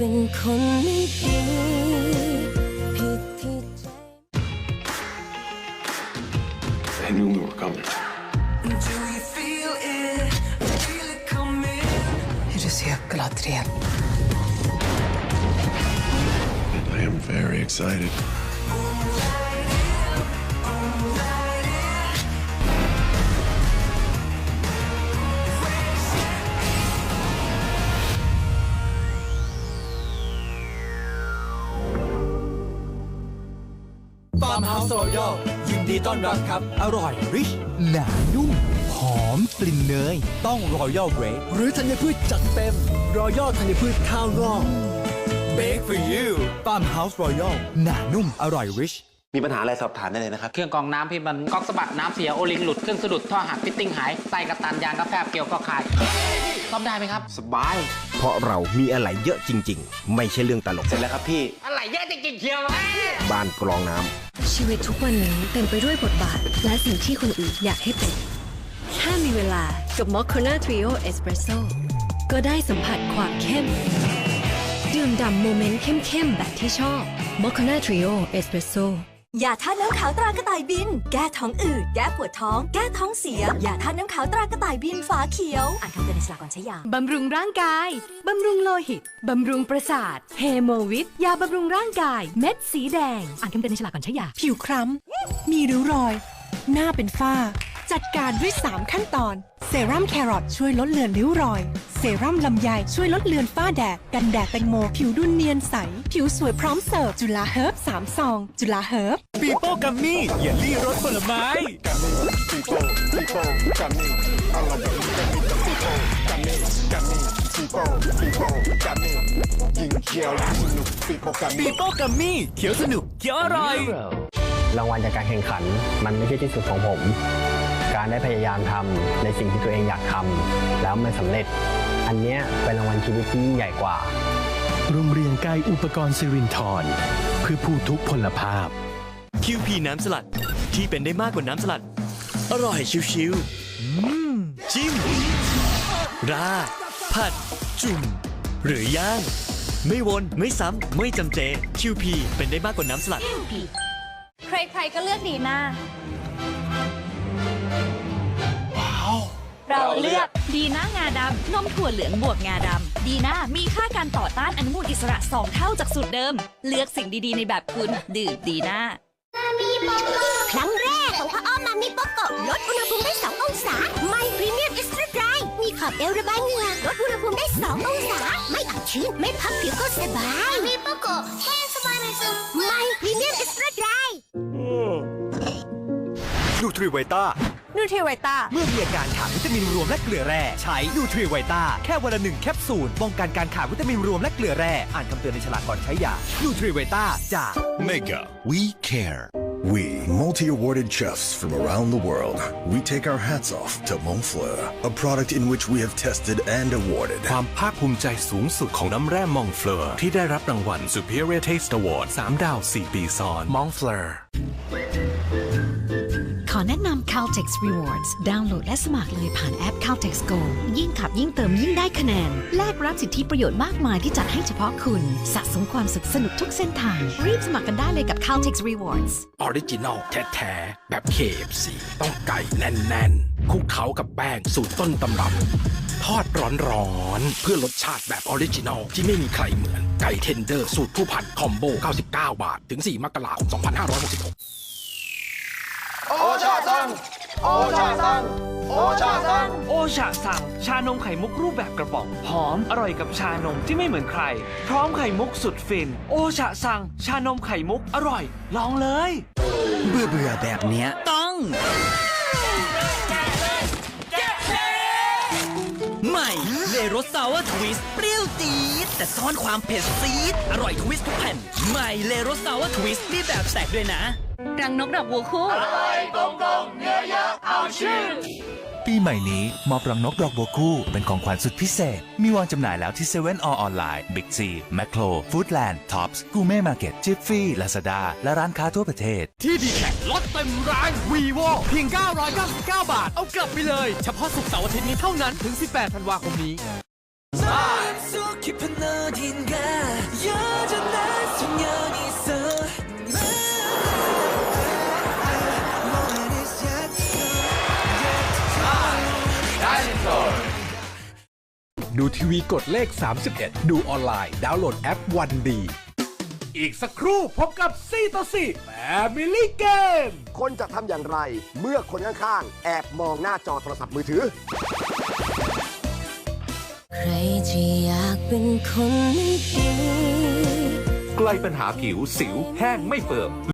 เป็นคนไม่ดีผิดที่ใจ They knew we were coming. Do you feel it? Feel it coming? Är du så glad, Ren? I am very excited. Farm House Royal ยินดีต้อนรับครับ อร่อย ริช หนานุ่ม หอมกลิ่นเนย ต้อง Royal Break หรือธัญพืชจัดเต็ม Royal ธัญพืชข้าวงอก Bake for you Farm House Royal หนานุ่ม อร่อย ริช มีปัญหาอะไรสอบถามได้เลยนะครับ เครื่องกรองน้ำพี่มันก๊อกสะบัดน้ำเสียโอลิงหลุดเครื่องสะดุดท่อหักฟิตติ้งหายไตกระตันยางกระแฟบเกี่ยวก็ขาดซ่อมได้ไหมครับ สบาย เพราะเรามีอะไรเยอะจริง ๆ ไม่ใช่เรื่องตลก เสร็จแล้วครับพี่ อะไรแย่จริงๆเชียว บ้านกรองน้ำ ชีวิตทุกวันนี้เต็มไปด้วยบทบาท และสิ่งที่คนอื่นอยากให้เป็นแค่มีเวลากับ m o c c a n a Trio Espresso ก็ได้สัมผัสความเข้ม ดื่มด่ำโมเมนต์เข้มๆ แบบที่ชอบ m o c c a n a Trio Espresso ยาทาน้ำขาวตรากระต่ายบิน แก้ท้องอืด แก้ปวดท้อง แก้ท้องเสีย ยาทาน้ำขาวตรากระต่ายบินฝาเขียว อ่านคำเตือนในฉลากก่อนใช้ยา บำรุงร่างกาย บำรุงโลหิต บำรุงประสาท เฮโมวิต ยาบำรุงร่างกาย เม็ดสีแดง อ่านคำเตือนในฉลากก่อนใช้ยา ผิวคล้ำ มีริ้วรอย หน้าเป็นฝ้า จัดการด้วย 3 ขั้นตอน เซรั่มแครอทช่วยลดเลือนริ้วรอย เซรั่มลำไยช่วยลดเลือนฝ้าแดด กันแดดแตงโม ผิวดุนเนียนใส ผิวสวยพร้อมเสิร์ฟ จุฬาเฮิร์บ3ซอง จุฬาเฮิร์บปีโป้กัมมี่เยลลี่รสผลไม้ปีโป้กัมมี่เขียวสนุกเขียวอร่อยรางวัลจากการแข่งขัน มันไม่ใช่ที่สุดของผม การได้พยายามทำในสิ่งที่ตัวเองอยากทำแล้วมันสำเร็จ อันเนี้ยเป็นรางวัลชีวิตที่ยิ่งใหญ่กว่า โรงเรียนไกลอุปกรณ์สิรินทรเพื่อผู้ทุกพลภาพ QP น้ำสลัดที่เป็นได้มากกว่าน้ำสลัด อร่อยชิวๆอืมจิ้ม ราดผัด จุ่ม หรือย่าง ไม่วนไม่ซ้ำ ไม่จำเจ QP เป็นได้มากกว่าน้ำสลัด ใครๆก็เลือกดีน่าเเลือกดีน่างาดำนมถั่วเหลืองบวกงาดำดีน่ามีค่าการต่อต้านอนุมูลอิสระ 2 เท่าจากสูตรเดิม เลือกสิ่งดีๆ ในแบบคุณ ดื่มดีน่าครั้งแรกของพ่ออ้อมมามิโปโกะลดอุณหภูมิได้ 2 องศาไม่พรีเมียมเอ็กซ์ตร้าไดรมีขอบเอวระบายเหงื่อลดอุณหภูมิได้ 2 องศา ไม่อับชื้นไม่พับผิวก็สบายมิโปโกะแค่สบายในซึมไม่พรีเมียมเอ็กซ์ตร้าไดรนูทริไวต้า นูเทรไวต้าเมื่อมีอาการขาดวิตามินรวมและเกลือแร่ใช้นูทริไวต้าแค่วันละหนึ่งแคปซูลป้องกันการขาดวิตามินรวมและเกลือแร่อ่านคำเตือนในฉลากก่อนใช้ยานูทริไวต้าจาก Mega. We care. We, multi awarded chefs from around the world, we take our hats off to Montfleur, a product in which we have tested and awarded. ความภาคภูมิใจสูงสุดของน้ำแร่มองเฟลอร์ที่ได้รับรางวัล Superior Taste Award 3 ดาว 4 ปีซ้อนม Caltex Rewards ดาวน์โหลดและสมัครเลยผ่านแอป Caltex Go ยิ่งขับยิ่งเติมยิ่งได้คะแนน แลกรับสิทธิประโยชน์มากมายที่จัดให้เฉพาะคุณ สะสมความสุขสนุกทุกเส้นทาง รีบสมัครกันได้เลยกับ Caltex Rewards ออริจินอลแท้ๆ แบบ KFC ต้องไก่แน่นๆ คุกเคล้ากับแป้งสูตรต้นตำรับทอดร้อนๆ เพื่อรสชาติแบบออริจินอลที่ไม่มีใครเหมือน ไก่เทนเดอร์สูตรผู้พันคอมโบ 99 บาท ถึง 4 มกราคม 2566 โอชาซัง โอชาซัง โอชาซัง โอชาสั่งชานมไข่มุกรูปแบบกระป๋อง หอมอร่อยกับชานมที่ไม่เหมือนใคร พร้อมไข่มุกสุดฟิน โอชาสั่งชานมไข่มุกอร่อย ลองเลย เบื่อเบื่อๆแบบเนี้ยต้อง ใหม่เลรสซาวทวิสเปรี้ยวจี๊ดแต่ซ่อนความเผ็ดซีดอร่อยทวิสทุกแผ่นใหม่ เลรสซาวทวิสมีแบบแสกด้วยนะ รังนกดอกบัวคู่ปีใหม่นี้มอบรังนกดอกบัวคู่ เป็นของขวัญสุดพิเศษ มีวางจำหน่ายแล้วที่7 e เ e ่ e อออนไลน์ Big C, Macro, Foodland, Tops, Gourmet Market, Jiffy, Lazada และร้านค้าทั่วประเทศ ที่ดีแท็ลดเต็มร้านวีโวเพียง 999 บาท เอากลับไปเลย เฉพาะสุกร์เสาร์อาทิตย์นี้เท่านั้นถึง 18 ธันวาคมนี้ ดูทีวีกดเลข 31 ดูออนไลน์ดาวน์โหลดแอปวันดี อีกสักครู่พบกับ4ต่อ4 Family Game คนจะทำอย่างไร เมื่อคนข้างๆ แอบมองหน้าจอโทรศัพท์มือถือ ใครที่อยากเป็นคนดี ไกลปัญหาผิวสิวแห้งไม่เฟิร์ม